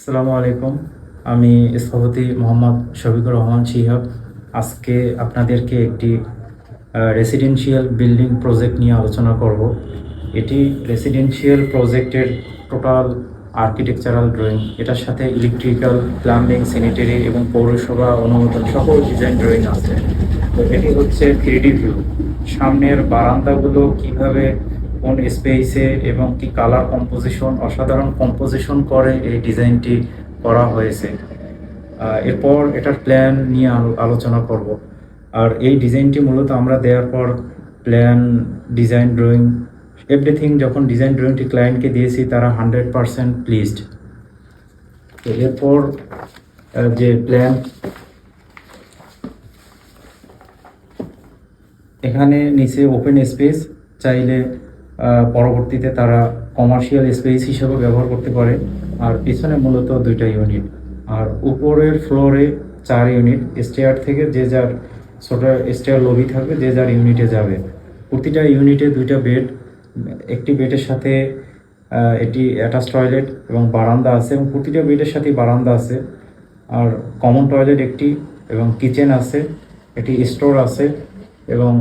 আসসালামু আলাইকুম। আমি স্থপতি মোহাম্মদ শফিকুর রহমান শিহাব। আজকে আপনাদেরকে একটি রেসিডেন্সিয়াল বিল্ডিং প্রজেক্ট নিয়ে আলোচনা করব। এটি রেসিডেন্সিয়াল প্রজেক্টের টোটাল আর্কিটেকচারাল ড্রয়িং এটার সাথে ইলেকট্রিক্যাল প্লাম্বিং স্যানিটারি এবং পৌরসভা অনুমোদন সকল ডিজাইন ড্রয়িং আছে। তো এটি হচ্ছে থ্রিডি ভিউ সামনের বারান্দাগুলো কীভাবে কোন স্পেসে এবং কি কালার কম্পোজিশন অসাধারণ কম্পোজিশন করে এই ডিজাইনটি করা হয়েছে। এরপর এটার প্ল্যান নিয়ে আলো- আলোচনা করব। আর এই ডিজাইনটি মূলত আমরা দেওয়ার পর প্ল্যান ডিজাইন ড্রয়িং এভরিথিং যখন ডিজাইন ড্রয়িংটি ক্লায়েন্টকে দিয়েছি, তারা হান্ড্রেড পারসেন্ট প্লিজড তো এরপর যে প্ল্যান এখানে নিচে ওপেন স্পেস চাইলে পরবর্তীতে তারা কমার্শিয়াল স্পেস হিসেবে ব্যবহার করতে পারে। আর পিছনে মূলত দুইটা ইউনিট আর উপরের ফ্লোরে চার ইউনিট স্টেয়ার থেকে যে যার ছোট স্টেয়ার লবি থাকবে, যে যার ইউনিটে যাবে। প্রতিটা ইউনিটে দুইটা বেড একটি বেডের সাথে এটি অ্যাটাচ টয়লেট এবং বারান্দা আছে এবং প্রতিটা বেডের সাথে বারান্দা আছে। আর কমন টয়লেট একটি এবং কিচেন আছে, একটি স্টোর আছে এবং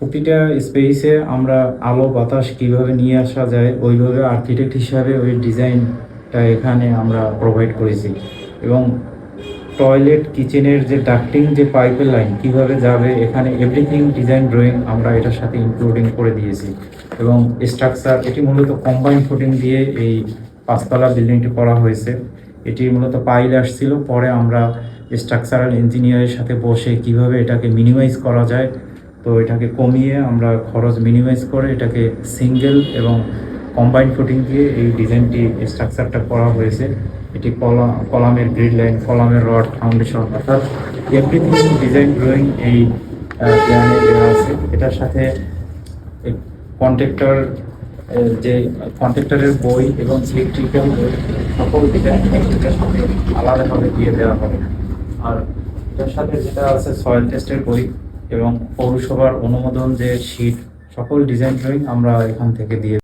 প্রতিটা স্পেসে আমরা আলো, বাতাস কীভাবে নিয়ে আসা যায়, ওইভাবে আর্কিটেক্ট হিসাবে ওই ডিজাইনটা এখানে আমরা প্রোভাইড করেছি। এবং টয়লেট কিচেনের যে ডাক্টিং যে পাইপের লাইন কীভাবে যাবে, এখানে এভরিথিং ডিজাইন ড্রয়িং আমরা এটার সাথে ইনক্লুডিং করে দিয়েছি। এবং স্ট্রাকচার এটি মূলত কম্বাইন ফুটিং দিয়ে এই পাঁচতলা বিল্ডিংটি করা হয়েছে। এটি মূলত পাইল আসছিল, পরে আমরা স্ট্রাকচারাল ইঞ্জিনিয়ারের সাথে বসে কীভাবে এটাকে মিনিমাইজ করা যায় তো এটাকে কমিয়ে আমরা খরচ মিনিমাইজ করে এটাকে সিঙ্গেল এবং কম্বাইন ফুটিং দিয়ে এই ডিজাইনটি স্ট্রাকচারটা করা হয়েছে। এটি কলাম কলামের গ্রিড লাইন কলামের রড ফাউন্ডেশন অর্থাৎ এভরিথিং ডিজাইন ড্রয়িং এই প্ল্যানে দেওয়া আছে। এটার সাথে কন্ট্রাক্টর যে কন্ট্রাক্টরের বই এবং ইলেকট্রিক্যাল বই, সকল ডিজাইন আলাদাভাবে দিয়ে দেওয়া হবে। আর এটার সাথে যেটা আছে সয়েল টেস্টের বই এবং পৌরসভার অনুমোদন যে শীট সকল ডিজাইন ড্রয়িং আমরা এখান থেকে দিয়ে